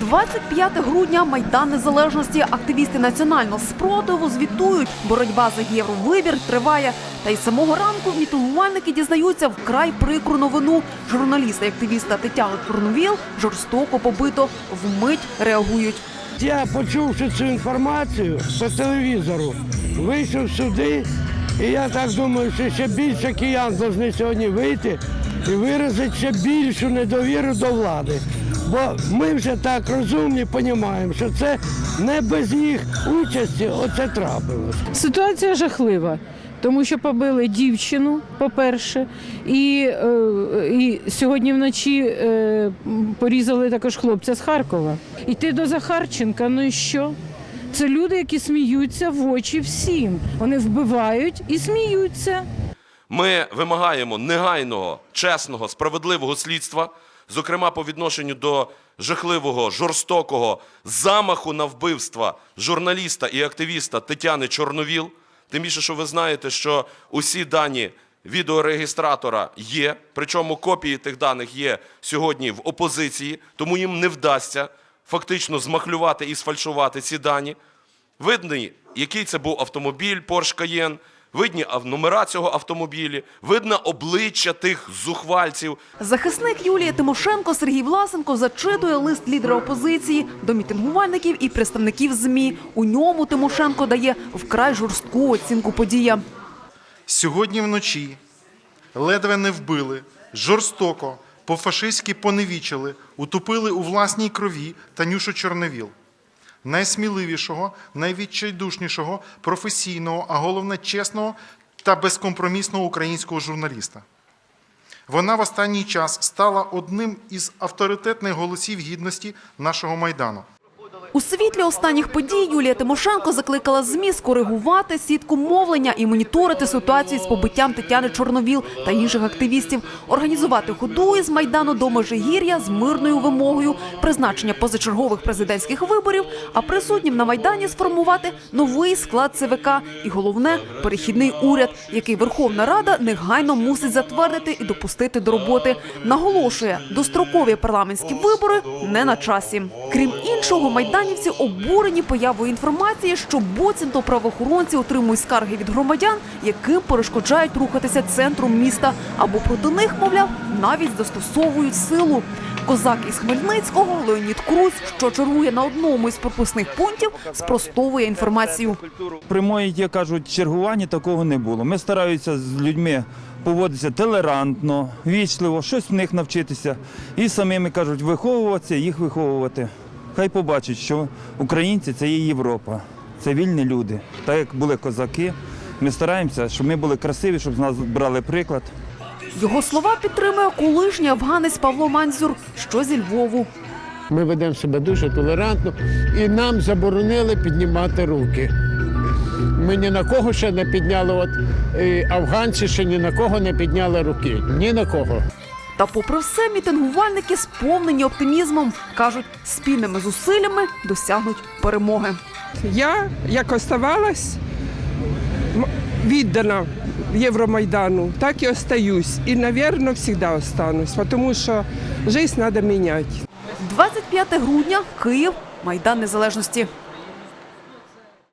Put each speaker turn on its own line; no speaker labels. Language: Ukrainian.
25 грудня Майдан Незалежності. Активісти національного спротиву звітують. Боротьба за євровибір триває. Та й самого ранку мітингувальники дізнаються вкрай прикру новину. Журналіста і активіста Тетяни Чорновіл жорстоко побито. Вмить реагують.
Я, почувши цю інформацію по телевізору, вийшов сюди, і я так думаю, що ще більше киян повинні сьогодні вийти і виразити ще більшу недовіру до влади. Бо ми вже так розумні розуміємо, що це не без їх участі оце трапилось.
Ситуація жахлива, тому що побили дівчину, по-перше, і, е, і сьогодні вночі е, порізали також хлопця з Харкова. Йти до Захарченка, ну і що? Це люди, які сміються в очі всім. Вони вбивають і сміються.
Ми вимагаємо негайного, чесного, справедливого слідства, зокрема по відношенню до жахливого, жорстокого замаху на вбивство журналіста і активіста Тетяни Чорновіл. Тим більше, що ви знаєте, що усі дані відеорегістратора є, причому копії тих даних є сьогодні в опозиції, тому їм не вдасться фактично змахлювати і сфальшувати ці дані. Видний, який це був автомобіль Porsche Cayenne, видні номера цього автомобілі, видно обличчя тих зухвальців.
Захисник Юлії Тимошенко Сергій Власенко зачитує лист лідера опозиції до мітингувальників і представників ЗМІ. У ньому Тимошенко дає вкрай жорстку оцінку подіям.
Сьогодні вночі ледве не вбили, жорстоко, по-фашистськи поневічили, утопили у власній крові Танюшу Чорновіл. Найсміливішого, найвідчайдушнішого, професійного, а головне чесного та безкомпромісного українського журналіста. Вона в останній час стала одним із авторитетних голосів гідності нашого майдану.
У світлі останніх подій Юлія Тимошенко закликала ЗМІ скоригувати сітку мовлення і моніторити ситуацію з побиттям Тетяни Чорновіл та інших активістів, організувати ходу із майдану до Межигір'я з мирною вимогою призначення позачергових президентських виборів, а присутнім на майдані сформувати новий склад ЦВК і головне перехідний уряд, який Верховна Рада негайно мусить затвердити і допустити до роботи. Наголошує, дострокові парламентські вибори не на часі. Крім іншого, майданівці обурені появою інформації, що буцімто правоохоронці отримують скарги від громадян, яким перешкоджають рухатися центром міста, або проти них, мовляв, навіть застосовують силу. Козак із Хмельницького Леонід Круць, що чергує на одному із пропускних пунктів, спростовує інформацію.
Прямої, як кажуть, чергування такого не було. Ми стараються з людьми поводитися толерантно, вічливо, щось в них навчитися. І самими кажуть, виховуватися, їх виховувати. Хай побачать, що українці це є Європа, це вільні люди. Так як були козаки, ми стараємося, щоб ми були красиві, щоб з нас брали приклад.
Його слова підтримує колишній афганець Павло Манзюр, що зі Львову.
Ми ведемо себе дуже толерантно і нам заборонили піднімати руки. Ми ні на кого ще не підняли, от е, афганці ще ні на кого не підняли руки. Ні на кого.
Та, попри все, мітингувальники сповнені оптимізмом. кажуть, спільними зусиллями досягнуть перемоги.
Я як оставалась віддана Євромайдану, так і остаюсь. І, мабуть, завжди останусь, тому що життя треба міняти.
25 грудня, Київ, Майдан Незалежності.